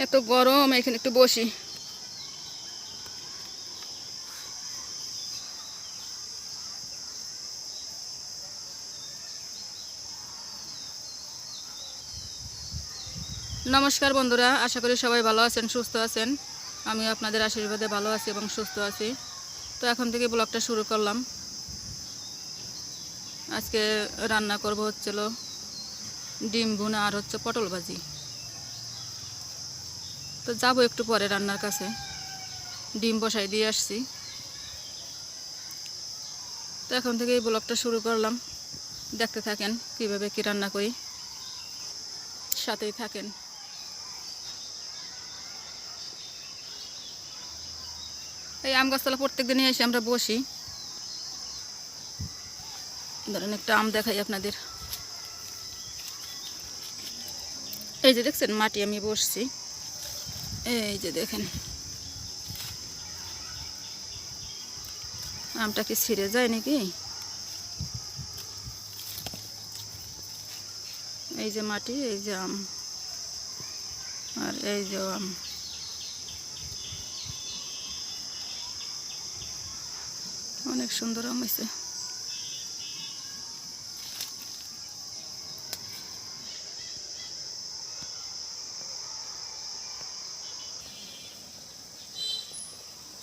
এত গরম, এখানে একটু বসি। নমস্কার বন্ধুরা, আশা করি সবাই ভালো আছেন, সুস্থ আছেন। আমি আপনাদের আশীর্বাদে ভালো আছি এবং সুস্থ আছি। তো এখন থেকে ব্লগটা শুরু করলাম। আজকে রান্না করব হচ্ছিল ডিম ভুনা আর হচ্ছে পটল ভাজি। তো যাব একটু পরে রান্নার কাছে। ডিম বসাই দিয়ে আসছি। তো এখন থেকে এই ব্লগটা শুরু করলাম। দেখতে থাকেন কীভাবে কি রান্না করি। সাথেই থাকেন। এই আম গাছতলা প্রত্যেক দিনই এসে আমরা বসি। ধরেন একটা আম দেখাই আপনাদের। এই যে দেখছেন, মাটি আমি বসছি। এই যে দেখেন। আমটা কি ছিঁড়ে যায় নাকি? এই যে মাটি, এই যে আম। আর এই যে আম। অনেক সুন্দর আম হয়েছে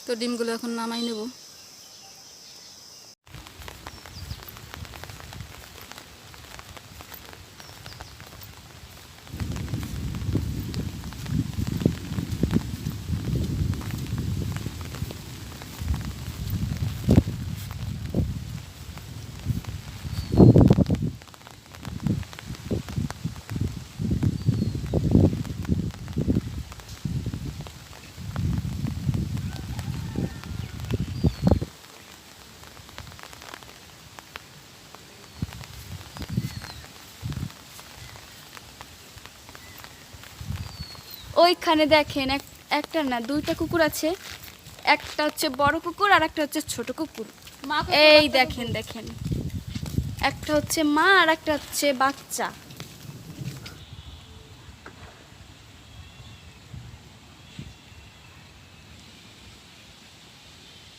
তো ডিমগুলো এখন নামাই নেব। ওইখানে দেখেন এক একটা না দুইটা কুকুর আছে। একটা হচ্ছে বড় কুকুর আর একটা হচ্ছে ছোট কুকুর। এই দেখেন দেখেন। একটা হচ্ছে মা আর একটা হচ্ছে বাচ্চা।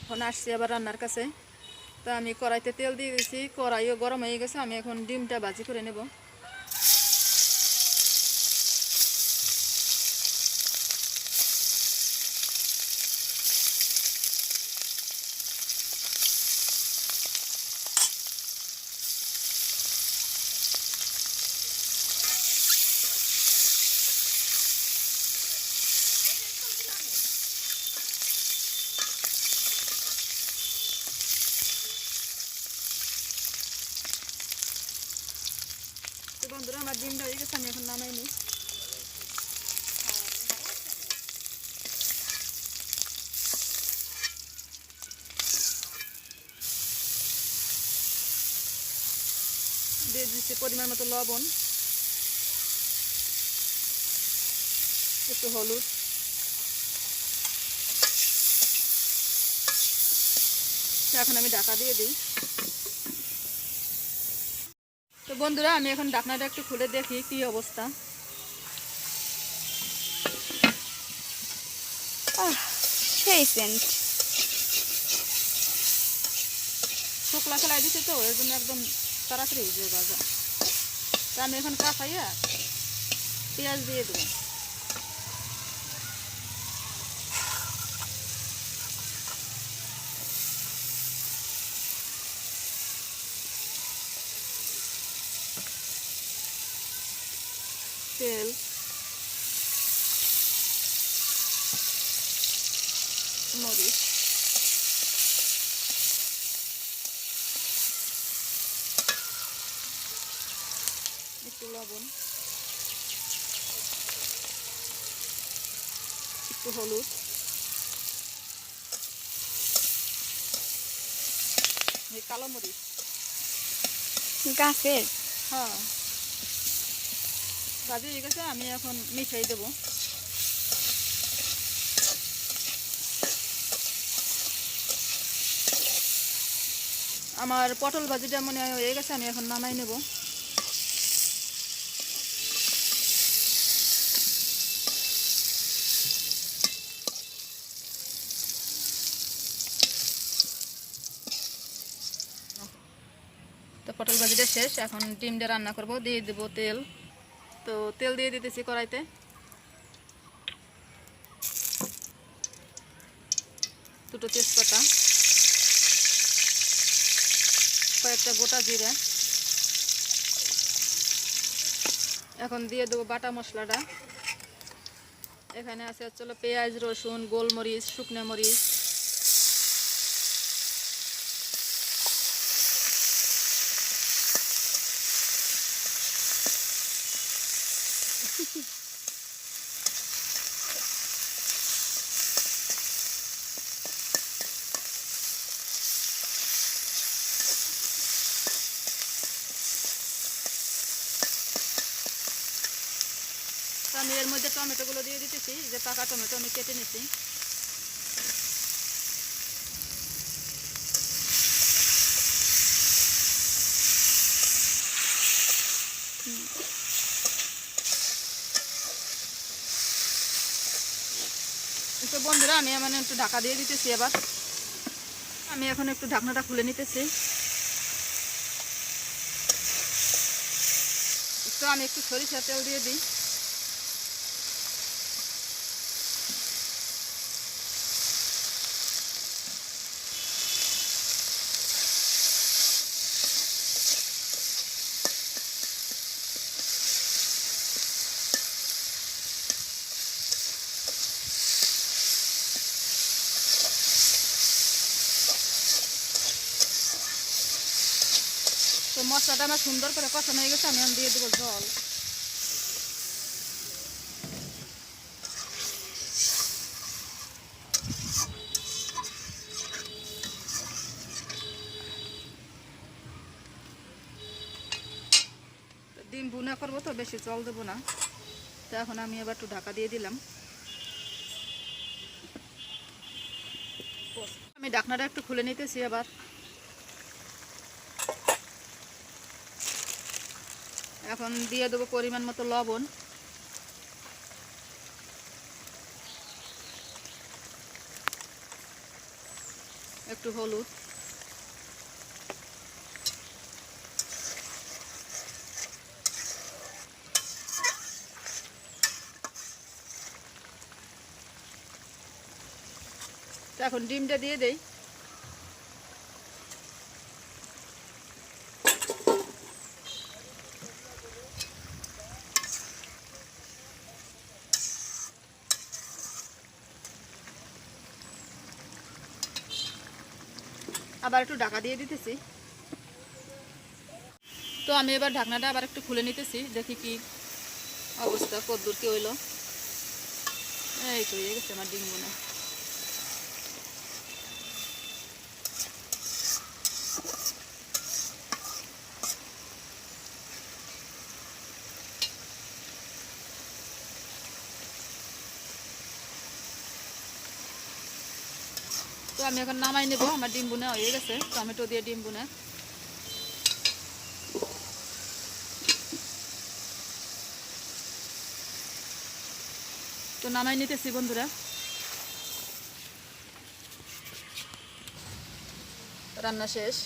এখন আসছি আবার রান্নার কাছে। তো আমি কড়াইতে তেল দিয়ে দিয়েছি কড়াইও গরম হয়ে গেছে আমি এখন ডিমটা ভাজি করে নেব। বন্ধুরা, আমার ডিমটা হয়ে গেছে, আমি এখন নামাই দিয়ে দিচ্ছি পরিমাণ মতো লবণ, একটু হলুদ। এখন আমি ঢাকা দিয়ে দিই। তো বন্ধুরা আমি এখন ডাকনাটা একটু খুলে দেখি কি অবস্থা। আহ, সেই সেন্ট শুকলা খেলায় দিচ্ছে তো ওই জন্য একদম তাড়াতাড়ি হয়ে যাবে। ভাজা তা আমি এখন কাঁচাইয়া পেঁয়াজ দিয়ে দেবো। তেল। মরিচ। একটু লবণ। একটু হলুদ। কালো মরিচ। গাছের? হ্যাঁ। ভাজি হয়ে গেছে, আমি এখন মিশাই দেবো। আমার পটল ভাজিটা মনে হয় হয়ে গেছে, আমি এখন নামাই নেব। তো পটল ভাজিটা শেষ, এখন ডিমটা রান্না করব, দিয়ে দেবো তেল। তো তেল দিয়ে দিতেছি কড়াইতে। দুটো তেজপাতা। কয়েকটা গোটা জিরে। এখন দিয়ে দেবো বাটা মশলাটা। এখানে আছে হচ্ছে পেঁয়াজ, রসুন, গোলমরিচ, শুকনো মরিচ। আমি এর মধ্যে টমেটোগুলো দিয়ে দিতেছি, যে পাকা টমেটো আমি কেটে নিছি। তো বন্ধুরা, আমি মানে একটু ঢাকা দিয়ে দিতেছি এবার। আমি এখন একটু ঢাকনাটা খুলে নিতেছি। তো আমি একটু সরিষা তেল দিয়ে দিই তো মশলাটা আমার সুন্দর করে কষানো হয়ে গেছে, আমি দিয়ে দেবো জল। ডিম ভুনা করব তো, বেশি জল দেবো না। তো এখন আমি এবার একটু ঢাকা দিয়ে দিলাম। আমি ঢাকনাটা একটু খুলে নিতেছি আবার। এখন দিয়ে দেবো পরিমাণ মতো লবণ। একটু হলুদ। এখন ডিমটা দিয়ে দেই। আবার একটু ঢাকা দিয়ে দিতেছি। তো আমি এবার ঢাকনাটা আবার একটু খুলে নিতেছি, দেখি কি অবস্থা, কদ্দুর কি হইল? এই তো গেছে আমার ডিম আমি এখন নামাই নেব, আমার ডিম বুনে হয়ে গেছে, টমেটো দিয়ে ডিম বুনে। তো নামাই নিতেছি বন্ধুরা। রান্না শেষ।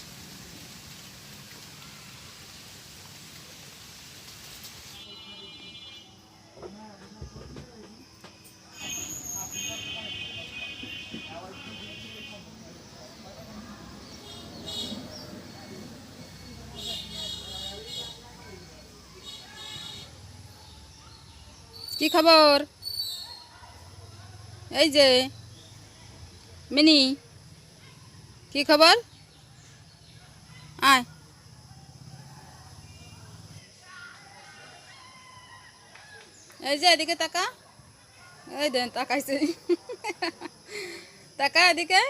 কি খবর? এই যে, মিনি, কি খবর? আয়। এই যে এদিকে তাকা। এই দেন, তাকাইছে। তাকা এদিকে।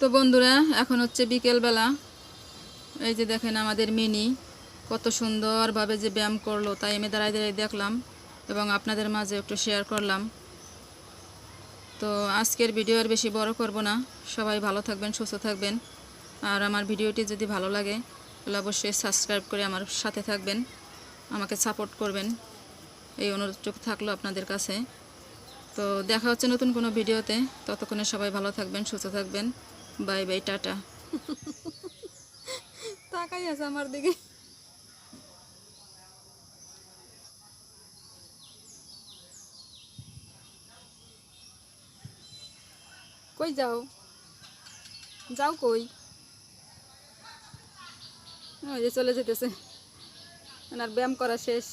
তো বন্ধুরা, এখন হচ্ছে বিকেলবেলা। এই যে দেখেন আমাদের মিনি কত সুন্দরভাবে যে ব্যায়াম করল, তাই আমি দাঁড়ায় দাঁড়ায় দেখলাম এবং আপনাদের মাঝে একটু শেয়ার করলাম। তো আজকের ভিডিও আর বেশি বড় করব না। সবাই ভালো থাকবেন, সুস্থ থাকবেন। আর আমার ভিডিওটি যদি ভালো লাগে, তাহলে অবশ্যই সাবস্ক্রাইব করে আমার সাথে থাকবেন। আমাকে সাপোর্ট করবেন। এই অনুরোধটুকু থাকল আপনাদের কাছে। তো দেখা হচ্ছে নতুন কোনো ভিডিওতে ততক্ষণে সবাই ভালো থাকবেন, সুস্থ থাকবেন। বাই বাই টাটা তাকাই আছে আমার দিকে কই যাও যাও কই ওই যে চলে যেতেছে ওনার ব্যায়াম করা শেষ